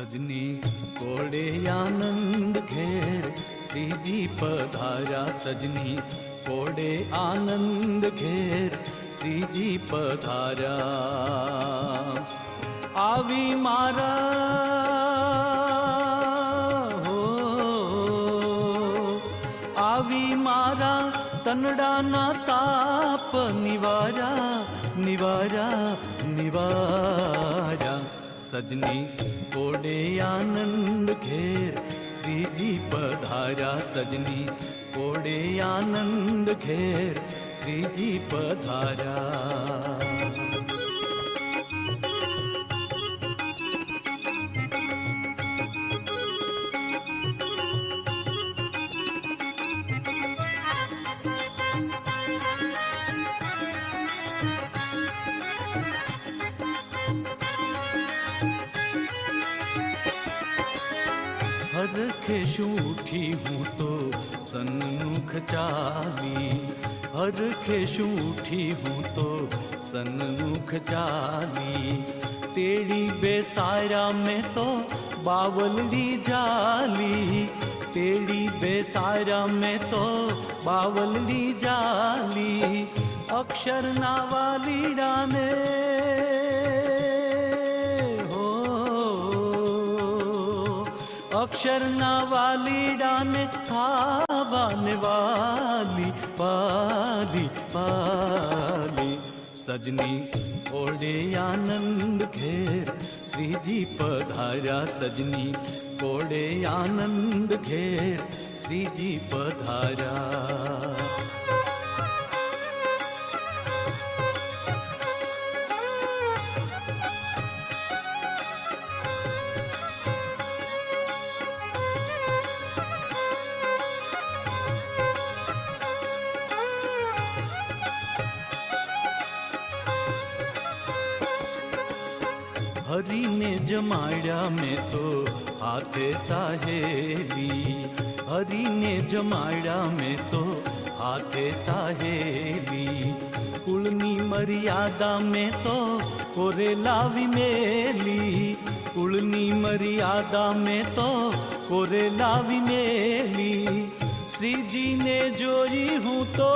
सजनी, कोड़े आनंद घेर। श्री जी पधारा सजनी, कोड़े आनंद घेर। श्री जी पधारा। आवी मारा, हो। आवी मारा, तनडा ना ताप, निवारा निवारा निवारा। सजनी ओडे आनंद घेर श्री जी पधारा सजनी। ओडे आनंद घेर श्री जी पधारा। लखे शूठी हूँ तो सन्मुख चाली हर खे शूठी हूँ तो सन्मुख चाली तेरी बेसारा में तो बावल ली जाली। तेरी बेसारा में तो बावल ली जाली। अक्षर नावाली डाने अपशरना वाली डाने थावन वाली, पाली पाली। सजनी ओढ़े आनंद घेर। श्री जी पधारा सजनी ओढ़े आनंद घेर। श्री जी पधारा। जमाया में तो हाथे साहेली। हरि ने जमाया में तो हाथे साहेली। कुलनी मर्यादा में तो कोरे लावी मेली। कुलनी मर्यादा में तो कोरे लावी मेली। श्री जी ने जोई हूँ तो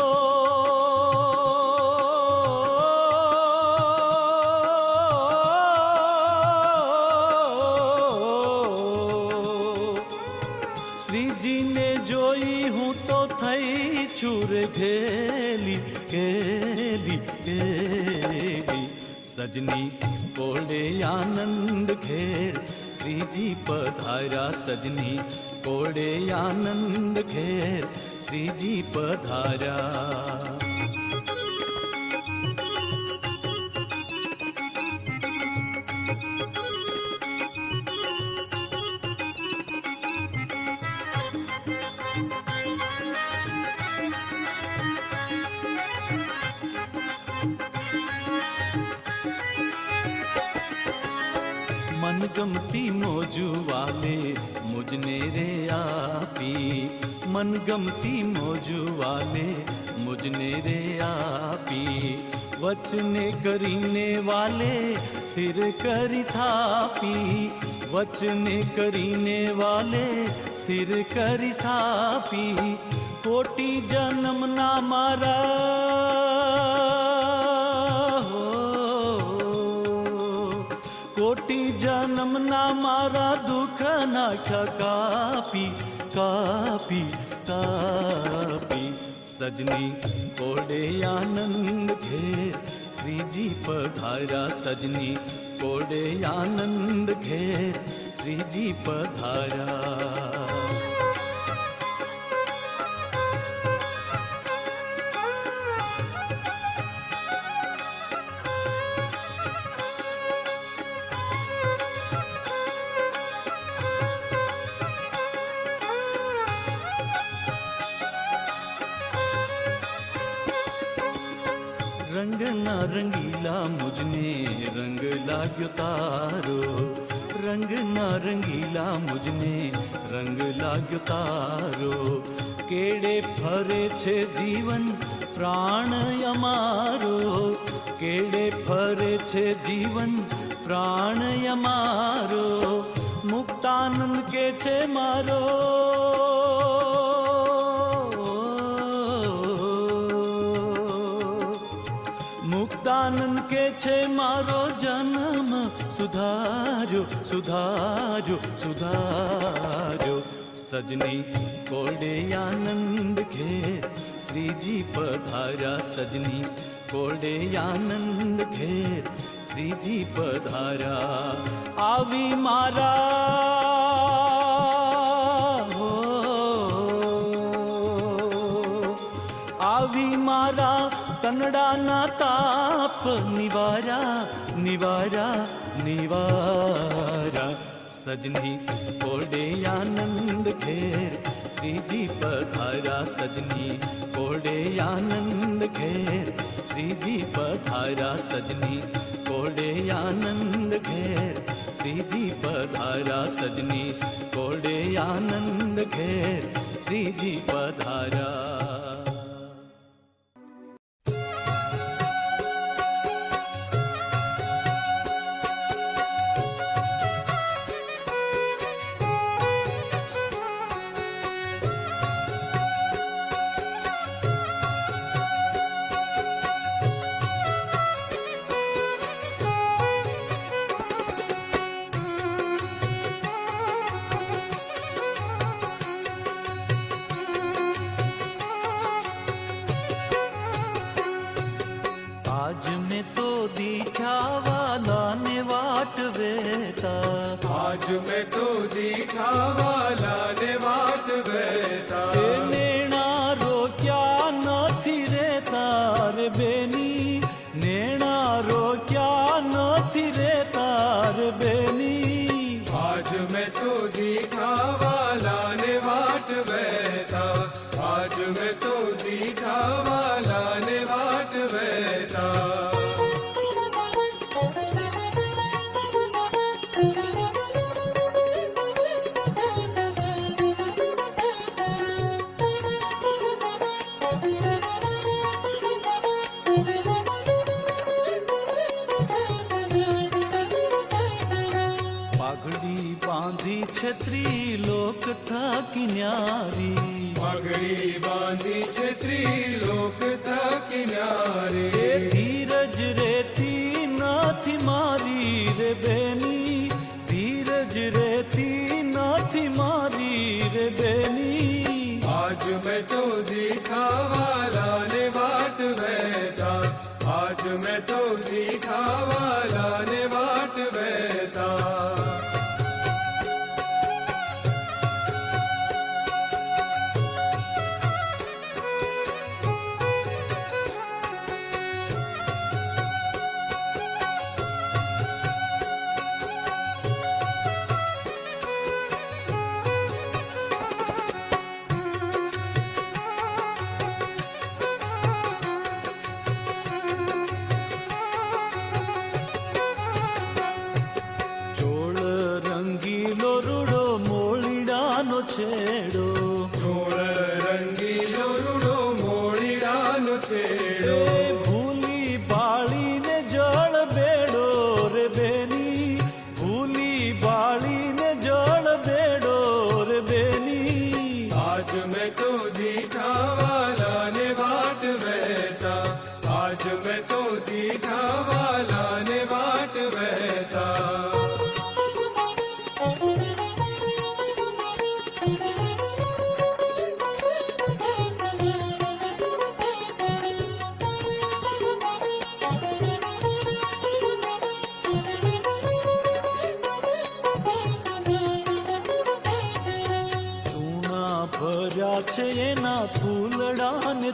सजनी कोड़े आनंद खेर श्री जी पधारा सजनी कोड़े आनंद खेर श्री जी पधारा। मुझने रे आपी, मन गमती मौजू वाले मुझने रे आपी। वचने करीने वाले, स्थिर करी थापी। वचने करीने वाले, स्थिर करी थापी। कोटि जन्म ना मारा। राजा कापी कापी कापी। सजनी कोडे आनंद घे श्री जी पधारा सजनी कोडे आनंद घे श्री जी पधारा। रंग ना रंगीला, मुझने रंग लाग्यो तारो। रंग ना मुझने रंग लाग्यो तारो। केड़े फरे छे जीवन, प्राण अमारो। केड़े फरे छे जीवन, प्राण अमारो। मुक्तानंद के छे मारो। पीछे मारो जन्म, सुधारो सुधारो सुधारो। सजनी कोडे आनंद के श्री जी पधारा सजनी कोडे आनंद के श्री जी पधारा, आवी मारा। निवारा कनड़ा ना ताप, निवारा निवारा निवारा। सजनी कोडे आनंद खेर श्री जी पधारा, सजनी कोडे आनंद खेर श्री जी पधारा, सजनी कोडे आनंद घेर श्री जी पधारा, सजनी कोडे आनंद घेर श्री जी पधारा। आज मैं तुझी दिखावा लाने बाट बैठा। आज मैं तो खावा છત્રી લોક થાકી ન્યારી. પગડી બાંધી છે ત્રિલોક થાકી ન્યારી. చెడు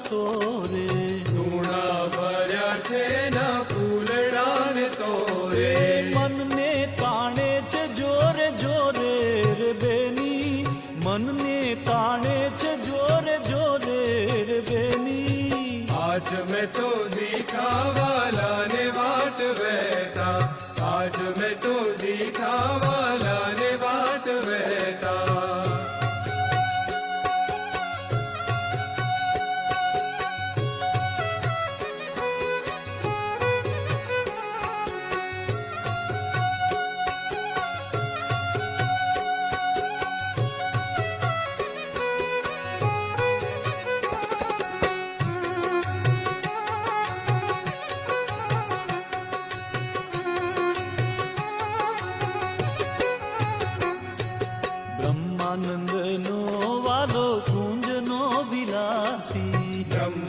તોરે ધૂણા ભર્યા છે ના ફૂલડાને તોરે રે મનને તાણે છે જોરે જોરે રે બેની મનને તાણે છે જોરે જોરે રે બેની આજ મેં તો દીઠાવાલાને વાટ વહેતા આજ મેં તો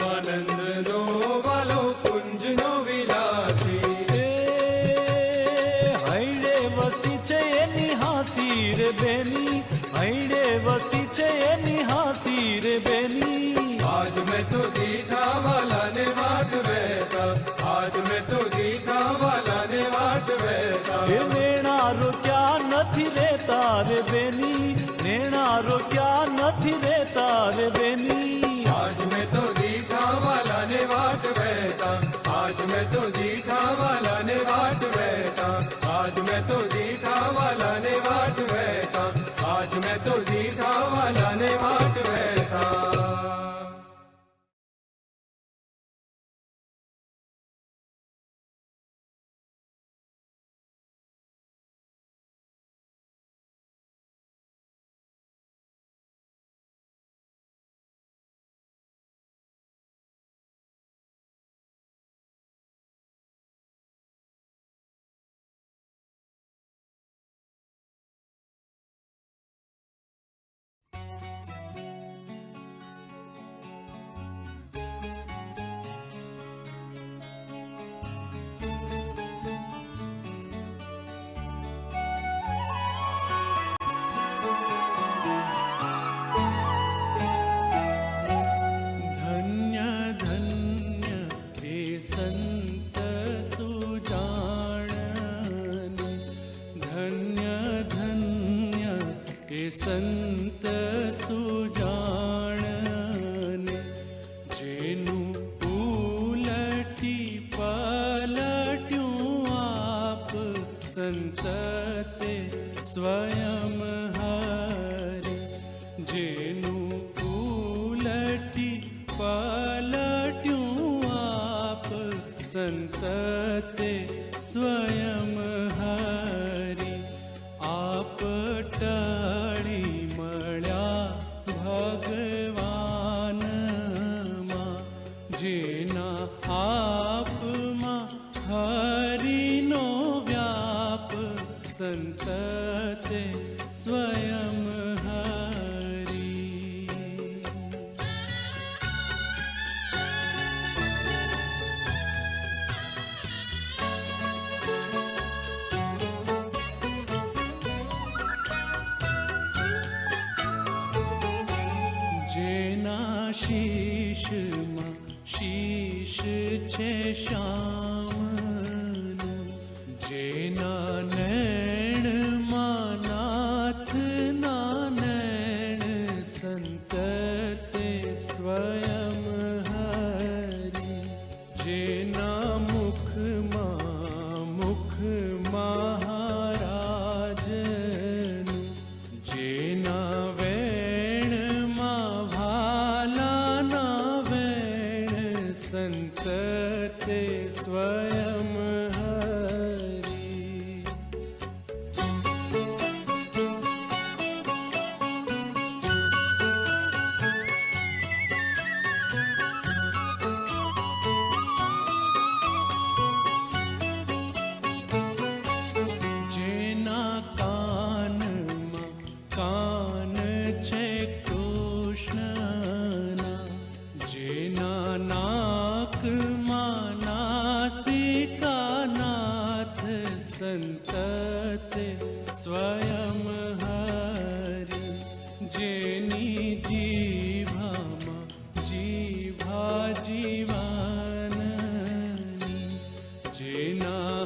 ब्रह्मानंद नो Sita. संसते स्वयं हरि आपटा जेना शीश मा शीश छे श्याम।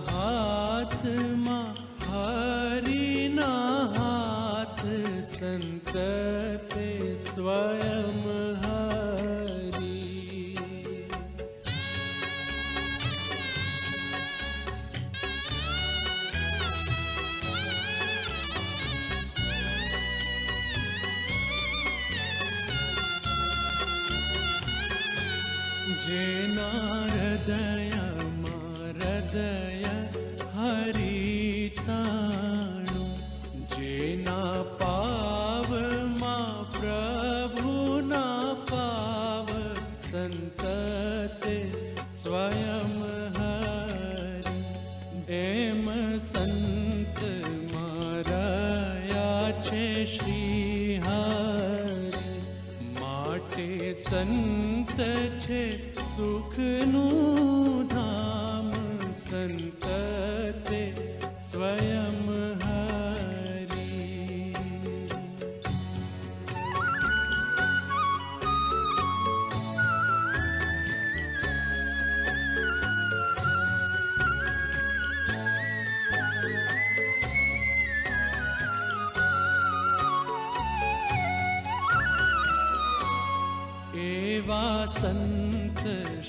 हात् मा हरिणा हात् सन्त स्वयम् सन्त स्वयं हरि। एम संत माराया छे हारेम माटे संत छे सन्त सन्ती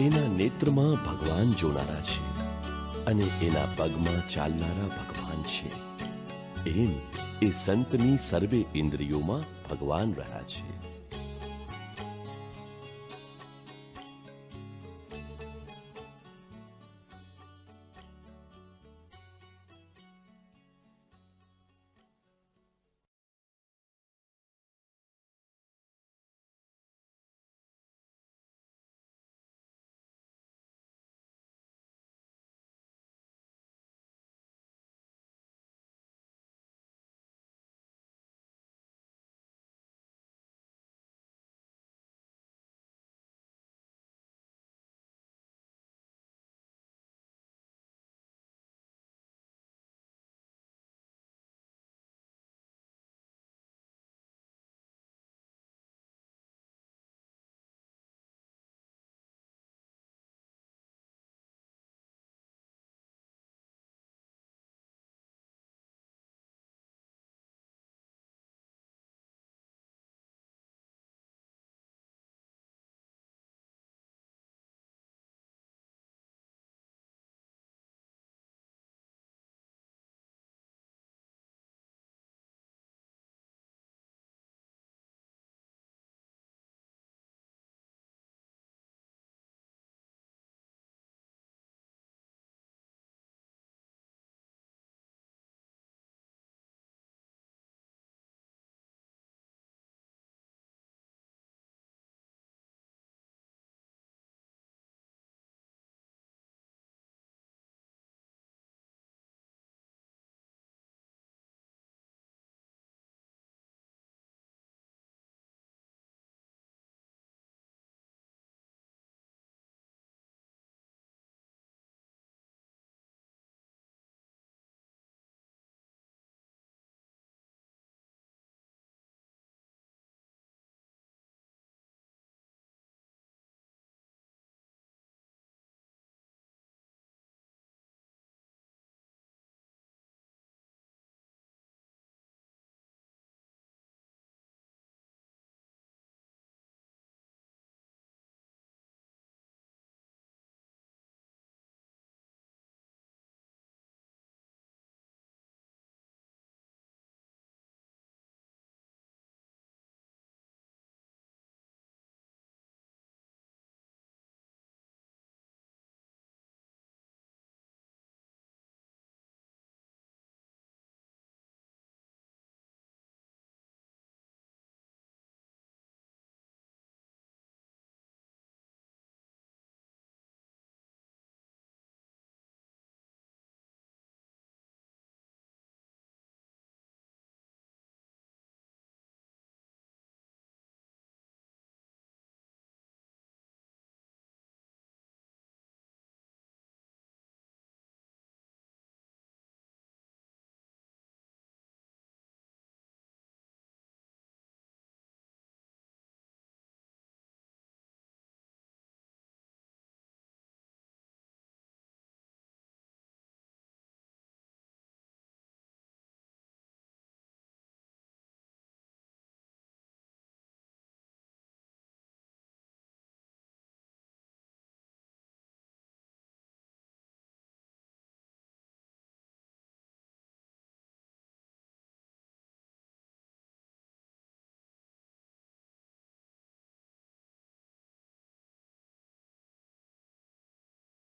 એના નેત્રમાં ભગવાન જોનારા છે અને એના પગમાં ચાલનારા ભગવાન છે. એમ એ સંતની સર્વે ઇન્દ્રિયોમાં ભગવાન રહ્યા છે.